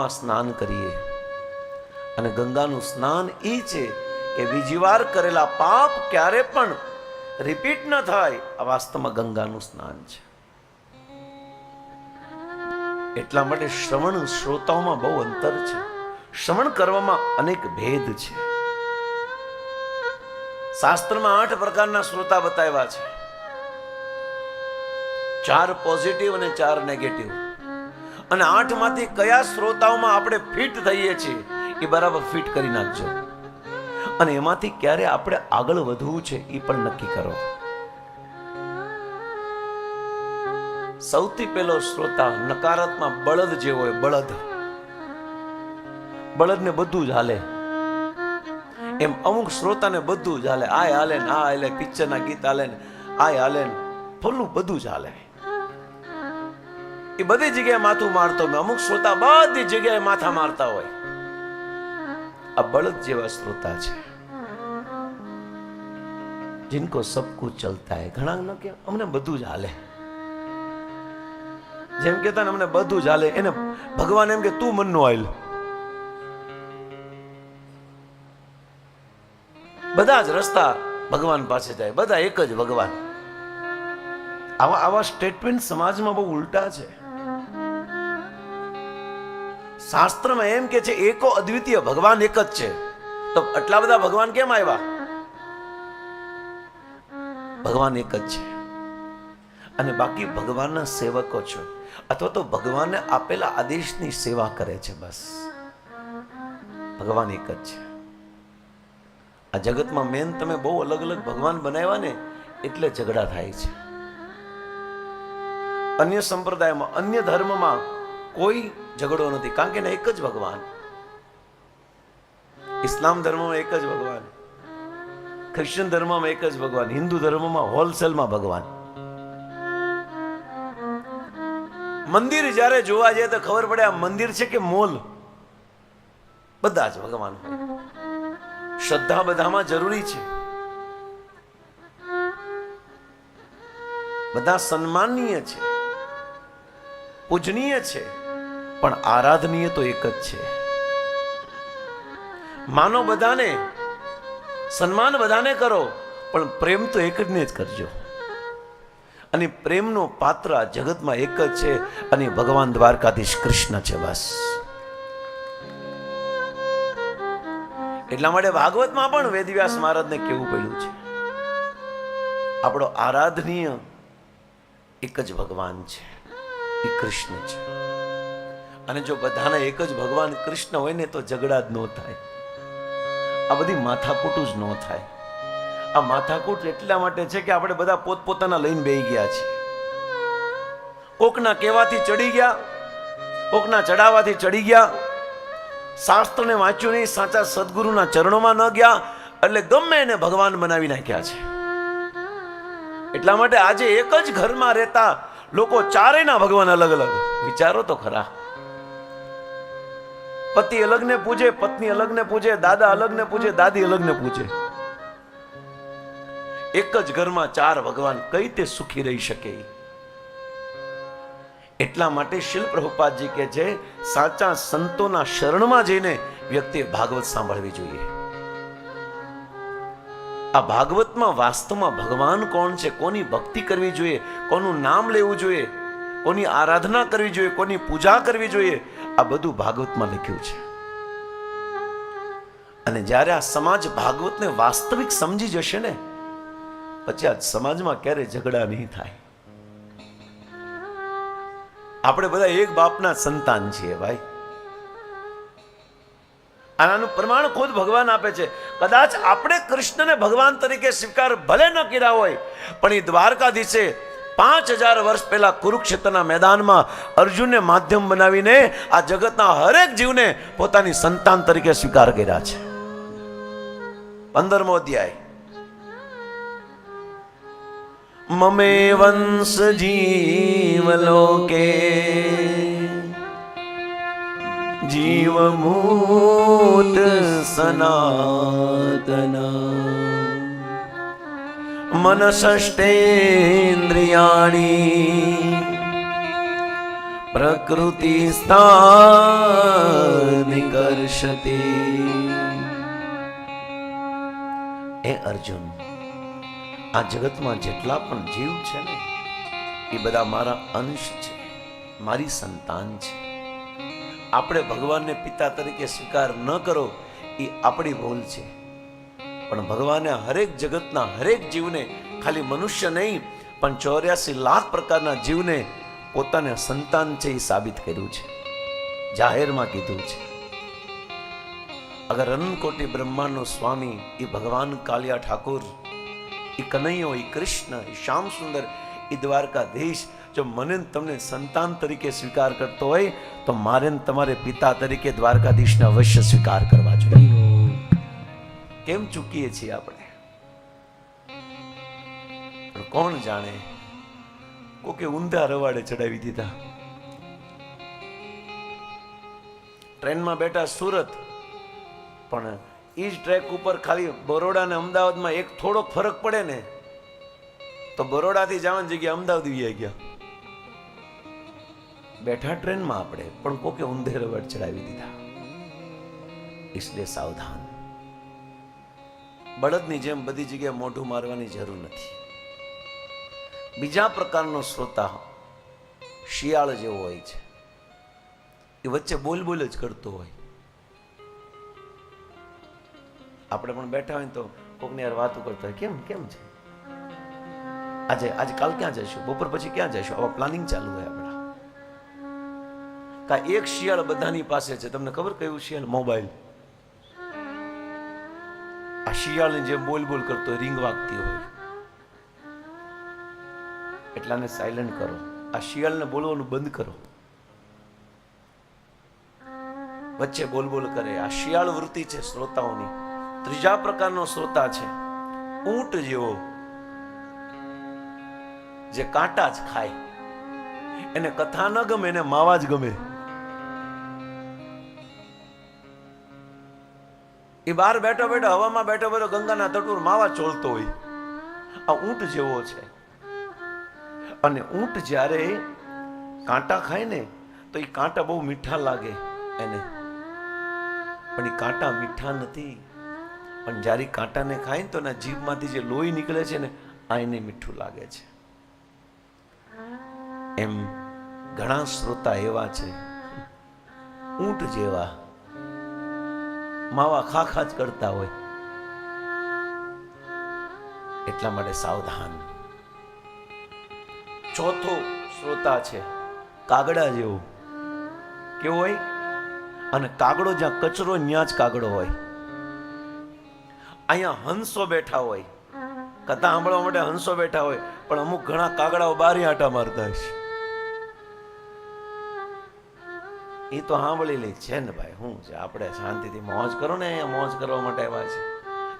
માં સ્નાન કરીએ. અને ગંગાનું સ્નાન એ છે કે બીજી વાર કરેલા પાપ ક્યારે પણ રિપીટ ન થાય, આ વાસ્તવમાં ગંગાનું સ્નાન છે. એટલા માટે શ્રવણ શ્રોતાઓમાં બહુ અંતર છે. શ્રવણ કરવામાં અનેક ભેદ છે. શાસ્ત્રમાં આઠ પ્રકારના શ્રોતા બતાવ્યા છે. ચાર પોઝિટિવ અને ચાર નેગેટિવ અને આઠમાંથી કયા શ્રોતાઓમાં આપણે ફિટ થઈએ છીએ, એ બરાબર ફિટ કરી નાખજો. અને એમાંથી ક્યારે આપણે આગળ વધવું છે, એ પણ નક્કી કરો. સૌથી પહેલો શ્રોતા નકારાત્મક બળદ જે હોય, બળદ. બળદને બધું જ હાલે. એમ અમુક શ્રોતાને બધું જ હાલે. આ હાલે ને આ હાલે, પિક્ચરના ગીત હાલે ને આ હાલે ને ફલું બધું જ હાલે. એ બધી જગ્યાએ માથું મારતો હોય. અમુક શ્રોતા બધી જગ્યાએ માથા મારતા હોય. આ બળદ જેવા શ્રોતા છે. જિનકો સબ કુછ ચલતા હે. ઘણા ન કે અમને બધું જ હાલે. જેમ કેતા ને અમને બધું જ હાલે. એને ભગવાન એમ કે, તું મનનો આયલ બધા જ રસ્તા ભગવાન પાસે જાય. બધા એક જ ભગવાન. આવા આવા સ્ટેટમેન્ટ સમાજમાં બહુ ઉલટા છે. શાસ્ત્રમાં એમ કે છે, એકો અદ્વિતીય, ભગવાન એક જ છે. તો આટલા બધા ભગવાન કેમ આવ્યા? ભગવાન એક જ છે. અને બાકી ભગવાનના સેવકો છો. અથવા તો ભગવાનને આપેલા આદેશની સેવા કરે છે બસ. ભગવાન એક જ છે. આ જગતમાં મેન તમે બહુ અલગ અલગ ભગવાન બનાવ્યા ને, એટલે ઝઘડા થાય છે. અન્ય સંપ્રદાયમાં, અન્ય ધર્મમાં કોઈ ઝઘડો નથી, કારણ કે એક જ ભગવાન. ઇસ્લામ ધર્મમાં એક જ ભગવાન. ખ્રિશ્ચન ધર્મમાં એક જ ભગવાન. હિન્દુ ધર્મમાં હોલસેલમાં ભગવાન. મંદિર જ્યારે જોવા જાય તો ખબર પડે આ મંદિર છે કે મોલ? બધા જ ભગવાન શ્રદ્ધા બધામાં જરૂરી છે. બધા સન્માનીય છે. પૂજનીય છે. પણ આરાધનીય તો એક જ છે. માનો બધાને, સન્માન બધાને કરો, પણ પ્રેમ તો એક જ કરજો. અને પ્રેમનો પાત્ર જગતમાં એક જ છે અને ભગવાન દ્વારકાધીશ કૃષ્ણ છે બસ. એટલા માટે ભાગવતમાં પણ વેદવ્યાસ મહારાજને કેવું પડ્યું છે. આપણો આરાધનીય એક જ ભગવાન છે, એ કૃષ્ણ છે. અને જો બધાના એક જ ભગવાન કૃષ્ણ હોય ને તો ઝઘડા જ ન થાય. આ બધી માથાકૂટ જ ન થાય. આ માથાકૂટ એટલા માટે છે કે આપણે બધા પોતપોતાના લઈને બેહી ગયા છે કોકના કહેવાથી ચડી ગયા, કોકના ચડાવવાથી ચડી ગયા. શાસ્ત્રને વાંચ્યું નહીં, સાચા સદગુરુના ચરણોમાં ન ગયા, એટલે ગમે એને ભગવાન બનાવી નાખ્યા છે. એટલા માટે આજે એક જ ઘરમાં રહેતા લોકો ચારેયના ભગવાન અલગ અલગ વિચારો તો ખરા. પતિ અલગને પૂજે, પત્ની અલગને પૂજે, દાદા અલગને પૂજે, દાદી અલગને પૂજે. એક જ ઘરમાં ચાર ભગવાન કઈ રીતે સુખી રહી શકે? એટલા માટે શિલ પ્રભુપાદજી કે છે, સાચા સંતોના શરણમાં જઈને વ્યક્તિએ ભાગવત સાંભળવી જોઈએ. આ ભાગવતમાં વાસ્તવમાં ભગવાન કોણ છે, કોની ભક્તિ કરવી જોઈએ, કોનું નામ લેવું જોઈએ, કોની આરાધના કરવી જોઈએ, કોની પૂજા કરવી જોઈએ આ બધું ભાગવતમાં લખ્યું છે. અને જ્યારે આ સમાજ ભાગવતને વાસ્તવિક સમજી જશે ને, પછી આ સમાજમાં ક્યારે ઝઘડા નહીં થાય. આપણે બધા એક બાપના સંતાન છીએ ભાઈ. આનાનું પ્રમાણ ખુદ ભગવાન આપે છે. કદાચ આપણે કૃષ્ણને ભગવાન તરીકે સ્વીકાર ભલે ન કર્યા હોય, પણ એ દ્વારકાધીશે પાંચ હજાર વર્ષ પહેલા કુરુક્ષેત્રના મેદાનમાં અર્જુનને માધ્યમ બનાવીને આ જગતના હરેક જીવને પોતાની સંતાન તરીકે સ્વીકાર કર્યા છે. પંદરમો અધ્યાય. મમે વંશ જીવલોકે જીવમૂત સનાતના મનસષ્ટેન્દ્રિયાણી પ્રકૃતિ સ્થાન એ અર્જુન આ જગતમાં જેટલા પણ જીવ છે ને, એ બધા મારા અંશ છે, મારી સંતાન છે. આપણે ભગવાનને પિતા તરીકે સ્વીકાર ન કરો, એ આપણી ભૂલ છે. પણ ભગવાને હરેક જગતના હરેક જીવને, ખાલી મનુષ્ય નહીં, પણ ચોર્યાસી લાખ પ્રકારના જીવને પોતાને સંતાન છે એ સાબિત કર્યું છે. જાહેરમાં કીધું છે. અગર અનકોટી બ્રહ્માનો સ્વામી એ ભગવાન કાલિયા ઠાકુર, એ કનૈયો, એ કૃષ્ણ, એ શ્યામ સુંદર, એ દ્વારકાધીશ, જો મને તમને સંતાન તરીકે સ્વીકાર કરતો હોય, તો મારે તમારે પિતા તરીકે દ્વારકાધીશને અવશ્ય સ્વીકાર કરવા જોઈએ. કેમ ચૂકીએ છીએ આપણે? કોણ જાણે? કોકે ઊંધા રવાડે ચડાવી દીધા. ટ્રેનમાં બેઠા સુરત, પણ એ જ ટ્રેક ઉપર ખાલી બરોડા ને અમદાવાદમાં એક થોડો ફરક પડે ને, તો બરોડાથી જવાની જગ્યાએ અમદાવાદ વી ગયા. બેઠા ટ્રેનમાં આપણે, પણ કોકે ઊંધે રવાડ ચડાવી દીધા. એટલે સાવધાન. બળદની જેમ બધી જગ્યાએ મોઢું મારવાની જરૂર નથી. બીજા પ્રકારનો શ્રોતા શિયાળ જેવો હોય છે. એ વચ્ચે બોલ બોલ જ કરતો હોય. આપણે પણ બેઠા હોય તો કોકની યાર વાતો કરતા હોય. કેમ કેમ છે? આજે આજે કાલ ક્યાં જઈશું બપોર પછી ક્યાં જઈશું આવા પ્લાનિંગ ચાલુ હોય આપણા. કા એક શિયાળ બધાની પાસે છે? તમને ખબર કયું શિયાળ? મોબાઈલ. આ શિયાળની જેમ બોલ બોલ કરતો હોય રીંગ વાગતી હોય એટલાને સાયલન્ટ કરો. આ શિયાળને બોલવાનું બંધ કરો. વચ્ચે બોલ બોલ કરે. આ શિયાળ વૃત્તિ છે શ્રોતાઓની. ત્રીજા પ્રકારનો શ્રોતા છે. ઊંટ જેવો. જે કાંટા જ ખાય. એને કથા ન ગમે, એને માવા જ ગમે. એ બહાર બેઠો બેઠો હવામાં બેઠો બેઠો ગંગાના તટ માવા ચોલતો હોય. આ ઊંટ જેવો છે. અને ઊંટ જ્યારે કાંટા ખાય ને, તો એ કાંટા બહુ મીઠા લાગે એને. પણ એ કાંટા મીઠા નથી. પણ જ્યારે કાંટાને ખાય ને, તો એના જીભમાંથી જે લોહી નીકળે છે ને, આ એને મીઠું લાગે છે. એમ ઘણા શ્રોતા એવા છે. ઊંટ જેવા. માવા ખા ખા જ કરતા હોય. એટલા માટે સાવધાન. ચોથો શ્રોતા છે, કાગડા જેવું. કેવું હોય? અને કાગડો જ્યાં કચરો ત્યાં જ કાગડો હોય. અહીંયા હંસો બેઠા હોય. કથા સાંભળવા માટે હંસો બેઠા હોય. પણ અમુક ઘણા કાગડાઓ બારી આટા મારતા હશે. એ તો સાંભળી લે છે ને ભાઈ. શું છે? આપણે શાંતિથી મોજ કરો ને અહીંયા મોજ કરવા માટે આવ્યા છે.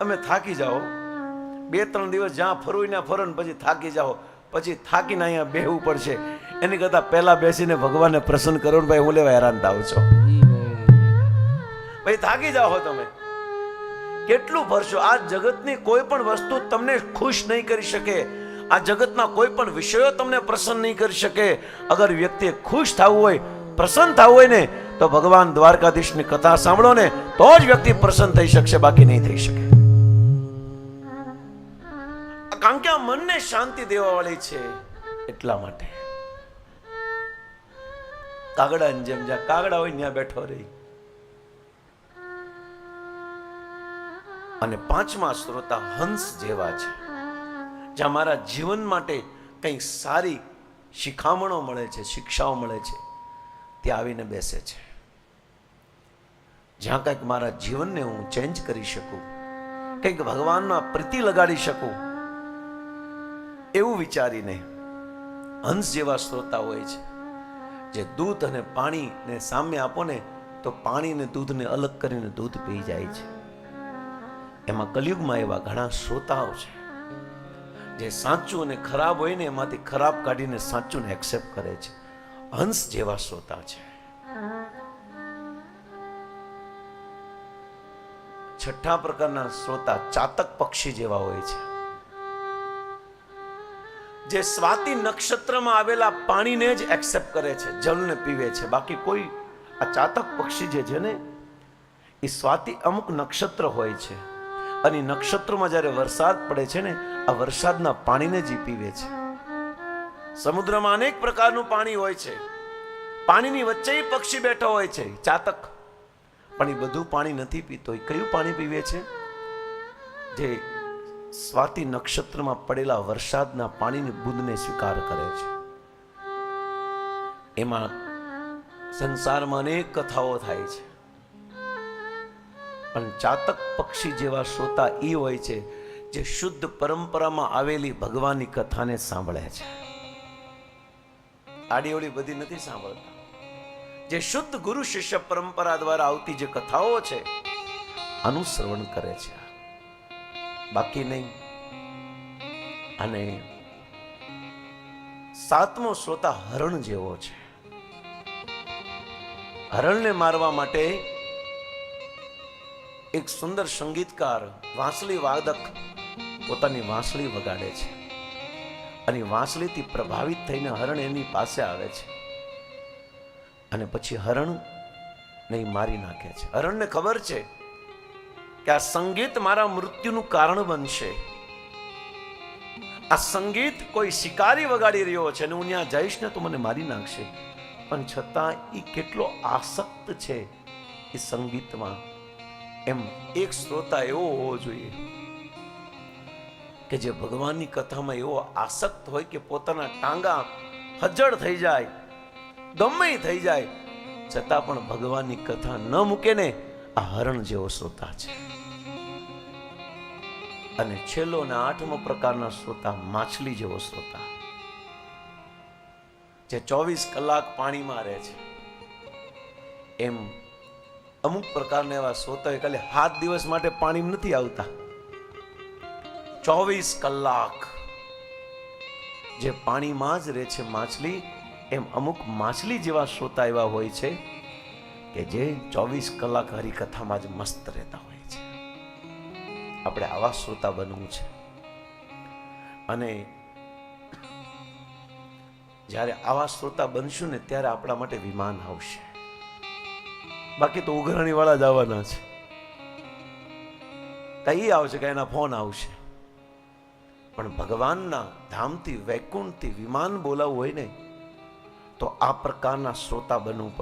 અમે થાકી જાઓ. બે ત્રણ દિવસ જ્યાં ફરવું ત્યાં ફરો ને પછી થાકી જાઓ. પછી થાકીને અહીંયા બેહવું પડશે. એની કરતાં પહેલા બેસીને ભગવાનને પ્રસન્ન કરો ને ભાઈ, હું લેવા હેરાન થાવ છો. ભાઈ, થાકી જાઓ તમે. કેટલું ભરશો આ જગતની કોઈ પણ વસ્તુ તમને ખુશ નહીં કરી શકે. આ જગતના કોઈ પણ વિષયો તમને પ્રસન્ન નહીં કરી શકે. અગર વ્યક્તિએ ખુશ થવું હોય પ્રસન્ન થવું હોય ને, તો ભગવાન દ્વારકાધીશની કથા સાંભળો ને, તો જ વ્યક્તિ પ્રસન્ન થઈ શકશે, બાકી નહીં થઈ શકે. કારણ કે આ મનને શાંતિ દેવા વાળી છે, એટલા માટે. કાગડાની જેમ જ્યાં કાગડા હોય ત્યાં બેઠો રહી. અને પાંચમા શ્રોતા હંસ જેવા છે, જ્યાં મારા જીવન માટે કંઈક સારી શિખામણો મળે છે, શિક્ષાઓ મળે છે. ત્યાં આવીને બેસે છે. જ્યાં કંઈક મારા જીવનને હું ચેન્જ કરી શકું, કંઈક ભગવાનમાં પ્રીતિ લગાડી શકું, એવું વિચારીને હંસ જેવા શ્રોતા હોય છે. જે દૂધ અને પાણીને સામે આપો ને, તો પાણીને દૂધને અલગ કરીને દૂધ પી જાય છે. એમાં કલયુગમાં એવા ઘણા શ્રોતાઓ છે. જે સાચું અને ખરાબ હોય ને, એમાંથી ખરાબ કાઢીને સાચું ને એક્સેપ્ટ કરે છે. હંસ જેવા શ્રોતા છે. છઠ્ઠા પ્રકારના શ્રોતા ચાતક પક્ષી જેવા હોય છે. જે સ્વાતિ નક્ષત્રમાં આવેલા પાણીને જ એક્સેપ્ટ કરે છે, જળને પીવે છે. બાકી કોઈ આ ચાતક પક્ષી જે છે ને, એ સ્વાતિ અમુક નક્ષત્ર હોય છે. અને નક્ષત્રમાં જ્યારે વરસાદ પડે છે ને, આ વરસાદના પાણીને જ પીવે છે. સમુદ્રમાં અનેક પ્રકારનું પાણી હોય છે. પાણીની વચ્ચે પક્ષી બેઠો હોય છે, ચાતક. પણ એ બધું પાણી નથી પીતો. એ કયું પાણી પીવે છે? જે સ્વાતિ નક્ષત્રમાં પડેલા વરસાદના પાણીની બુંદને સ્વીકાર કરે છે. એમાં સંસારમાં અનેક કથાઓ થાય છે. પણ ચાતક પક્ષી જેવા શ્રોતા એ હોય છે, જે શુદ્ધ પરંપરામાં આવેલી ભગવાનની કથાને સાંભળે છે. આડીઓળી બધી નથી સાંભળતા. જે શુદ્ધ ગુરુ શિષ્ય પરંપરા દ્વારા આવતી જે કથાઓ છે, આનું કરે છે. બાકી નહીં. અને સાતમો શ્રોતા હરણ જેવો છે. હરણને મારવા માટે એક સુંદર સંગીતકાર વાંસળી વાદક પોતાની વાંસળી વગાડે છે. અને વાંસળીથી પ્રભાવિત થઈને હરણ એની પાસે આવે છે. અને પછી હરણ ને મારી નાખે છે. હરણને ખબર છે કે આ સંગીત મારા મૃત્યુનું કારણ બનશે. આ સંગીત કોઈ શિકારી વગાડી રહ્યો છે અને હું ત્યાં જઈશ ને તો મને મારી નાખશે. પણ છતાં એ કેટલો આસક્ત છે એ સંગીતમાં. એમ એક શ્રોતા એવો હોવો જોઈએ. કે જે ભગવાનની કથામાં એવો આસક્ત હોય કે પોતાના ટાંગા હજળ થઈ જાય ગમે થઈ જાય, છતાં પણ ભગવાનની કથા ન મૂકે ને આ હરણ જેવો શ્રોતા છે. અને છેલ્લો ને આઠમો પ્રકારના શ્રોતા માછલી જેવો શ્રોતા. જે ચોવીસ કલાક પાણીમાં રહે છે. એમ અમુક પ્રકારના એવા શ્રોતા ખાલી સાત દિવસ માટે પાણી નથી આવતા. ચોવીસ કલાક જે પાણીમાં જ રહે છે માછલી, એમ અમુક માછલી જેવા શ્રોતા એવા હોય છે કે જે ચોવીસ કલાક હરિકથામાં જ મસ્ત રહેતા હોય છે. આપણે આવા શ્રોતા બનવું છે. અને જ્યારે આવા શ્રોતા બનશું ને ત્યારે આપણા માટે વિમાન આવશે. બાકી તો ઉઘરાણી વાળા જ આવવાના છે. કઈ આવશે કે એના ફોન આવશે? પણ ભગવાનના ધામથી વૈકુંઠથી વિમાન બોલાવવું હોય ને તો આ પ્રકારના શ્રોતા બનવું પડે